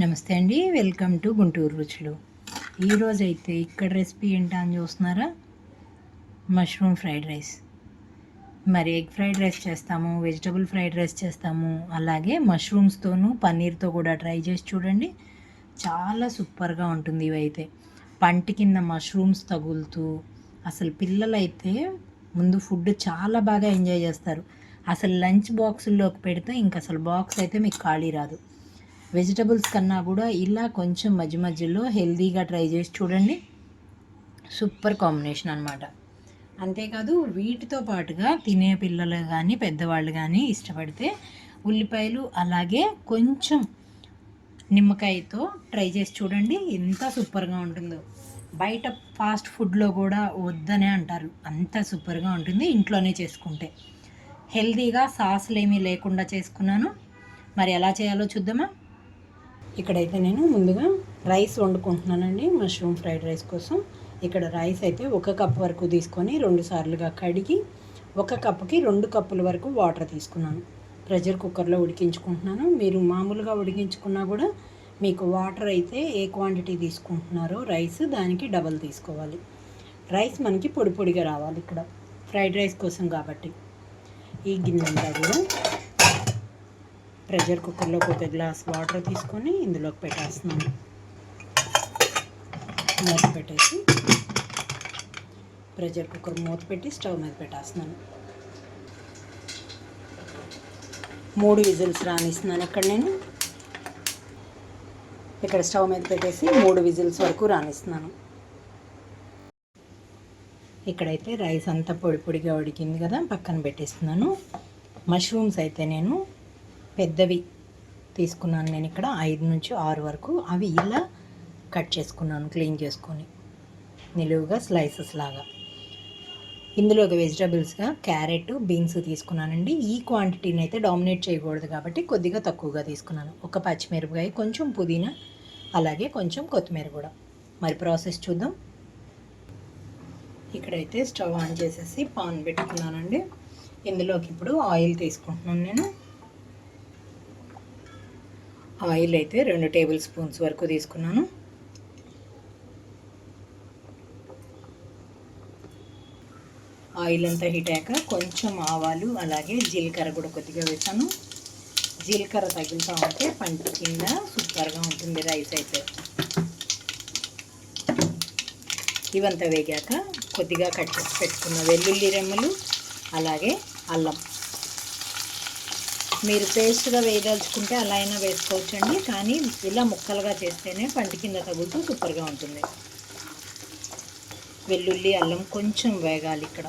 నమస్తే అండి welcome to Guntur రుచులు. ఈరోజు అయితే ఇక్కడ రెసిపీ ఏంటా అని చూస్తున్నారా? Mushroom fried rice. మరి ఎగ్ ఫ్రైడ్ రైస్ చేస్తాము వెజిటబుల్ ఫ్రైడ్ రైస్ చేస్తాము అలాగే మష్రూమ్స్తోనూ పన్నీర్తో కూడా ట్రై చేసి చూడండి. చాలా సూపర్గా ఉంటుంది ఇవైతే. పంటి కింద మష్రూమ్స్ తగులుతూ అసలు పిల్లలైతే ముందు ఫుడ్ చాలా బాగా ఎంజాయ్ చేస్తారు. అసలు లంచ్ బాక్సుల్లోకి పెడితే ఇంక అసలు బాక్స్ అయితే మీకు ఖాళీ రాదు. వెజిటబుల్స్ కన్నా కూడా ఇలా కొంచెం మధ్య మధ్యలో హెల్తీగా ట్రై చేసి చూడండి. సూపర్ కాంబినేషన్ అనమాట అంతేకాదు వీటితో పాటుగా తినే పిల్లలు కానీ పెద్దవాళ్ళు కానీ ఇష్టపడితే ఉల్లిపాయలు అలాగే కొంచెం నిమ్మకాయతో ట్రై చేసి చూడండి. ఎంత సూపర్గా ఉంటుందో. బయట ఫాస్ట్ ఫుడ్లో కూడా వద్దనే అంటారు. అంత సూపర్గా ఉంటుంది ఇంట్లోనే చేసుకుంటే. హెల్తీగా సాసులు ఏమీ లేకుండా చేసుకున్నాను. మరి ఎలా చేయాలో చూద్దామా? ఇక్కడైతే నేను ముందుగా రైస్ వండుకుంటున్నానండి మష్రూమ్ ఫ్రైడ్ రైస్ కోసం. ఇక్కడ రైస్ అయితే ఒక కప్ వరకు తీసుకొని రెండు సార్లుగా కడిగి ఒక కప్పుకి రెండు కప్పుల వరకు వాటర్ తీసుకున్నాను. ప్రెషర్ కుక్కర్లో ఉడికించుకుంటున్నాను. మీరు మామూలుగా ఉడికించుకున్నా కూడా మీకు వాటర్ అయితే ఏ క్వాంటిటీ తీసుకుంటున్నారో రైస్ దానికి డబల్ తీసుకోవాలి. రైస్ మనకి పొడి పొడిగా రావాలి ఇక్కడ. ఫ్రైడ్ రైస్ కోసం కాబట్టి. ఈ గిన్నె అంతా కూడా ప్రెషర్ కుక్కర్లోకి ఒక గ్లాస్ వాటర్ తీసుకొని ఇందులోకి పెట్టేస్తున్నాను మూత పెట్టేసి ప్రెషర్ కుక్కర్ మూత పెట్టి స్టవ్ మీద పెట్టేస్తున్నాను. మూడు విజిల్స్ రానిస్తున్నాను ఇక్కడ నేను. ఇక్కడ స్టవ్ మీద పెట్టేసి మూడు విజిల్స్ వరకు రానిస్తున్నాను. ఇక్కడైతే రైస్ అంతా పొడి పొడిగా ఉడికింది కదా పక్కన పెట్టేస్తున్నాను. మష్రూమ్స్ అయితే నేను పెద్దవి తీసుకున్నాను నేను ఇక్కడ ఐదు నుంచి ఆరు వరకు. అవి ఇలా కట్ చేసుకున్నాను క్లీన్ చేసుకొని. నిలువుగా స్లైసెస్ లాగా. ఇందులోకి వెజిటబుల్స్గా క్యారెట్ బీన్స్ తీసుకున్నానండి. ఈ క్వాంటిటీని అయితే డామినేట్ చేయకూడదు కాబట్టి కొద్దిగా తక్కువగా తీసుకున్నాను. ఒక పచ్చిమిరపకాయ కొంచెం పుదీనా అలాగే కొంచెం కొత్తిమీర కూడా. మరి ప్రాసెస్ చూద్దాం. ఇక్కడైతే స్టవ్ ఆన్ చేసేసి పాన్ పెట్టుకున్నానండి. ఇందులోకి ఇప్పుడు ఆయిల్ తీసుకుంటున్నాను నేను. ఆయిల్ అయితే రెండు టేబుల్ స్పూన్స్ వరకు తీసుకున్నాను. ఆయిల్ అంతా హీట్ అయ్యాక కొంచెం ఆవాలు అలాగే జీలకర్ర కూడా కొద్దిగా వేసాను. జీలకర్ర తగులుతూ ఉంటే పంట కింద సూపర్గా ఉంటుంది రైస్ అయితే. ఇవంతా వేగాక కొద్దిగా కట్ చేసి పెట్టుకున్న వెల్లుల్లి రెమ్మలు అలాగే అల్లం. మీరు పేస్ట్గా వేయదలుచుకుంటే అలా అయినా వేసుకోవచ్చండి. కానీ ఇలా ముక్కలుగా చేస్తేనే పంట కింద తగులుతూ సూపర్గా ఉంటుంది. వెల్లుల్లి అల్లం కొంచెం వేగాలి ఇక్కడ.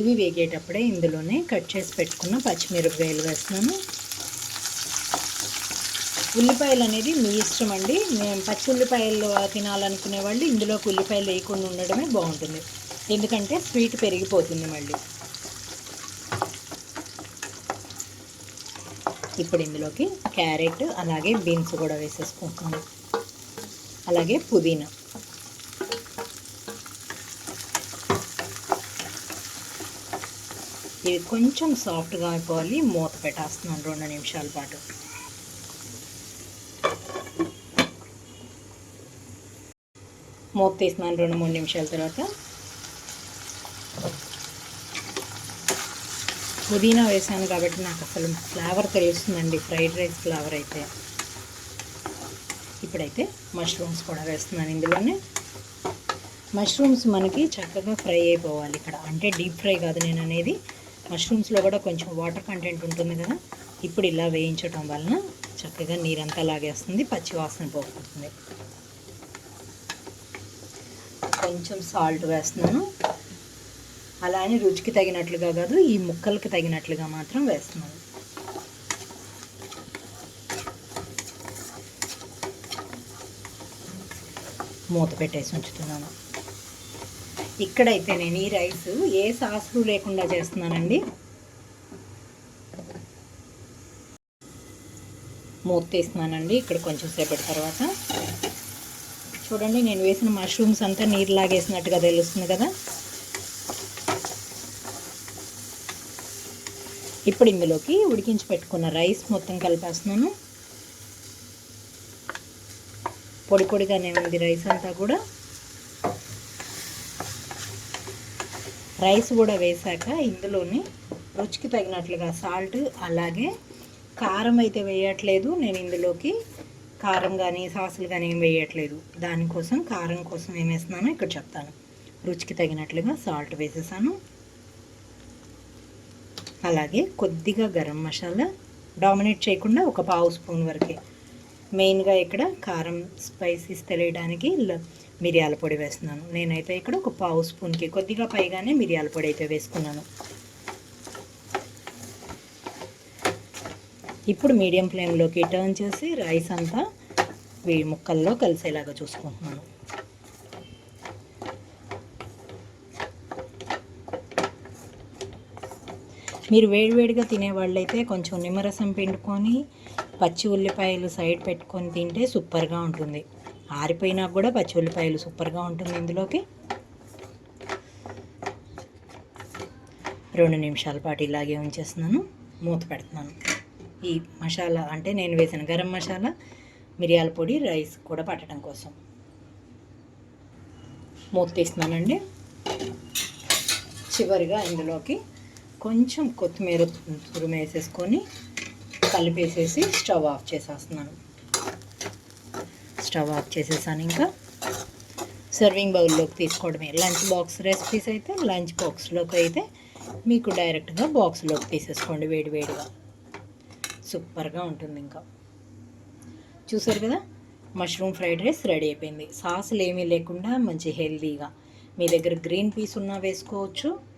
ఇవి వేగేటప్పుడే ఇందులోనే కట్ చేసి పెట్టుకున్న పచ్చిమిరపకాయలు వేస్తున్నాను. ఉల్లిపాయలు అనేది మీ ఇష్టం అండి మేము పచ్చి ఉల్లిపాయలు తినాలనుకునే వాళ్ళు ఇందులోకి ఉల్లిపాయలు వేయకుండా ఉండడమే బాగుంటుంది. ఎందుకంటే స్వీట్ పెరిగిపోతుంది మళ్ళీ. ఇప్పుడు ఇందులోకి క్యారెట్ అలాగే బీన్స్ కూడా వేసేసుకుంటున్నాను. అలాగే పుదీనా. ఇది కొంచెం సాఫ్ట్గా అయిపోవాలి. మూత పెట్టేస్తున్నాను రెండు నిమిషాల పాటు. మూత తీస్తున్నాను రెండు మూడు నిమిషాల తర్వాత. పుదీనా వేసాను కాబట్టి నాకు అసలు ఫ్లేవర్ తెలుస్తుందండి. ఫ్రైడ్ రైస్ ఫ్లేవర్ అయితే. ఇప్పుడైతే మష్రూమ్స్ కూడా వేస్తున్నాను. ఇందులోనే మష్రూమ్స్ మనకి చక్కగా ఫ్రై అయిపోవాలి ఇక్కడ. అంటే డీప్ ఫ్రై కాదు నేను అనేది. మష్రూమ్స్లో కూడా కొంచెం వాటర్ కంటెంట్ ఉంటుంది కదా. ఇప్పుడు ఇలా వేయించడం వలన చక్కగా నీరంతా లాగేస్తుంది. పచ్చి వాసన పోతుంది కొంచెం సాల్ట్ వేస్తున్నాను. అలా అని రుచికి తగినట్లుగా కాదు ఈ ముక్కలకి తగినట్లుగా మాత్రం వేస్తున్నాను. మూత పెట్టేసి ఉంచుతున్నాను. ఇక్కడైతే నేను ఈ రైస్ ఏ సాసులు లేకుండా చేస్తున్నానండి? మూత తీస్తున్నానండి ఇక్కడ కొంచెం సేపటి తర్వాత. చూడండి నేను వేసిన మష్రూమ్స్ అంతా నీరు లాగేసినట్టుగా తెలుస్తుంది కదా? ఇప్పుడు ఇందులోకి ఉడికించి పెట్టుకున్న రైస్ మొత్తం కలిపేస్తున్నాను. పొడి పొడిగానే ఉంది రైస్ అంతా కూడా. రైస్ కూడా వేశాక ఇందులోని రుచికి తగినట్లుగా సాల్ట్ అలాగే కారం అయితే వేయట్లేదు. నేను ఇందులోకి కారం కానీ సాసులు కానీ ఏం వేయట్లేదు. దానికోసం కారం కోసం ఏం వేస్తున్నానో ఇక్కడ చెప్తాను. రుచికి తగినట్లుగా సాల్ట్ వేసేసాను. అలాగే కొద్దిగా గరం మసాలా డామినేట్ చేయకుండా ఒక పావు స్పూన్ వరకే. మెయిన్గా ఇక్కడ కారం స్పైసీస్ తెలియడానికి మిరియాల పొడి వేస్తున్నాను. నేనైతే ఇక్కడ ఒక పావు స్పూన్కి కొద్దిగా పైగానే మిరియాల పొడి అయితే వేసుకున్నాను. ఇప్పుడు మీడియం ఫ్లేమ్లోకి టర్న్ చేసి రైస్ అంతా వీ ముక్కల్లో కలిసేలాగా చూసుకుంటున్నాను. మీరు వేడివేడిగా తినేవాళ్ళైతే కొంచెం నిమ్మరసం పిండుకొని పచ్చి ఉల్లిపాయలు సైడ్ పెట్టుకొని తింటే సూపర్గా ఉంటుంది. ఆరిపోయినా కూడా పచ్చి ఉల్లిపాయలు సూపర్గా ఉంటుంది ఇందులోకి. రెండు నిమిషాల పాటు ఇలాగే ఉంచేస్తున్నాను. మూత పెడుతున్నాను. ఈ మసాలా అంటే నేను వేసిన గరం మసాలా మిరియాల పొడి రైస్ కూడా పట్టడం కోసం. మూత తీస్తున్నానండి. చివరిగా ఇందులోకి కొంచెం కొత్తిమీర తురుము వేసేసుకొని కలిపేసేసి స్టవ్ ఆఫ్ చేసేస్తున్నాను. స్టవ్ ఆఫ్ చేసేసాను ఇంకా. సర్వింగ్ బౌల్లోకి తీసుకోవడమే. లంచ్ బాక్స్ రెసిపీస్ అయితే లంచ్ బాక్స్లోకి అయితే మీకు డైరెక్ట్గా బాక్స్లోకి తీసేసుకోండి వేడి వేడిగా. సూపర్గా ఉంటుంది ఇంకా. చూసారు కదా? మష్రూమ్ ఫ్రైడ్ రైస్ రెడీ అయిపోయింది. సాసులు ఏమీ లేకుండా మంచి హెల్తీగా. మీ దగ్గర గ్రీన్ పీస్ ఉన్నా వేసుకోవచ్చు.